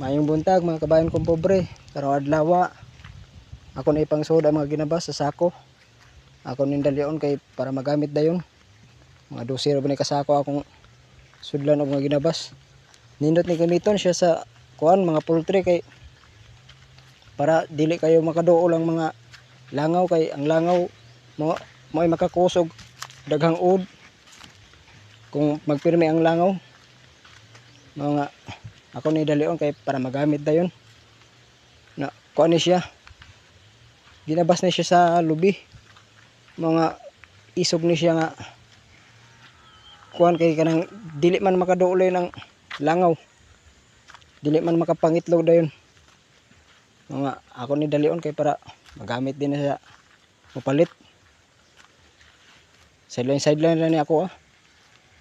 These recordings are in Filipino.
Mayong buntag mga kabayan kong pobre. Karong adlaw ako na ipang soda mga ginabas sa sako. Ako nindalion kay para magamit dayon. Mga dosero ba ni kasako akong sudlan og mga ginabas. Nindot ni gamiton siya sa kuan mga poultry kay para dili kayo makaduol ang mga langaw kay ang langaw mo mo makakusog daghang ud kung magpirmi ang langaw mga ako ni dalion kay para magamit dayon. Na kuan ni siya. Ginabas na siya sa lubi. Mga isog ni siya nga kuan kay kanang dili man makaduuloy ng langaw. Dili man makapangitlog dayon. Mga ako ni dalion kay para magamit din na siya. Mapalit. Sideline sideline lang ni ako ah.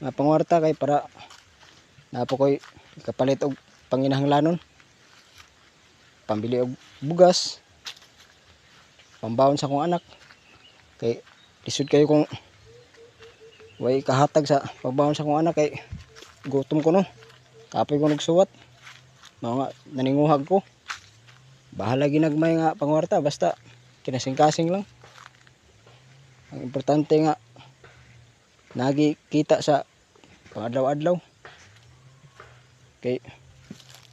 Nga pangwarta kay para napo koy kapalit og panginahanglanon. Pambili og bugas. Pambawon sa akong anak. Kay lisod kayo kung way kahatag sa pambawon sa akong anak kay gutom ko no. Kapoy ko nagsuwat. Mga naninguhag ko. Bahala ginagmay nga pangwarta basta kinasing-kasing lang. Ang importante nga nagi kita sa pangadlaw-adlaw kay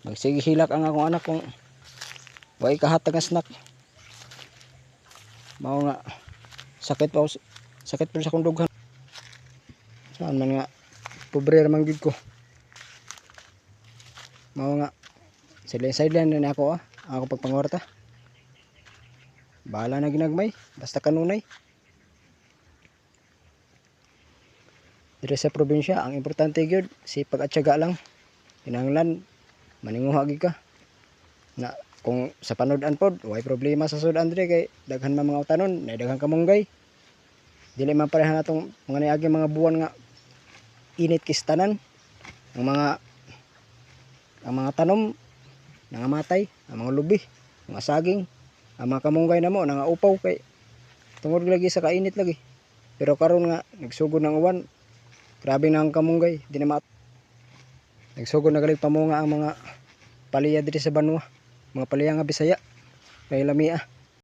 magsige hilak ang akong anak kung way kahatag nga snack. Mao nga sakit pa sakit pa sa akong dughan. Saan man nga pobre ramang gid ko. Mao nga sideline sideline na ako ah ako pagpangorta. Bahala na ginagmay basta kanunay. Dire sa probinsya, ang importante gyud sipag at tiyaga lang. Kinahanglan maninguha gid ka. Na kung sa panood-an pod, way problema sa sudan dire kay daghan man mga utanon, na daghan kamunggay. Dili man pareha natong mga niagi mga buwan nga init kistanan. Ang mga ang mga tanom nangamatay, ang mga lubi, mga saging, ang mga kamunggay na mo nangaupaw kay tungod lagi sa kainit lagi. Pero karon nga nagsugod ng uwan, Grabe na ang kamunggay, di na. Nagsugod na galing pamunga ang mga paliya dito sa Banwa. Mga paliya nga Bisaya. Kay lamia.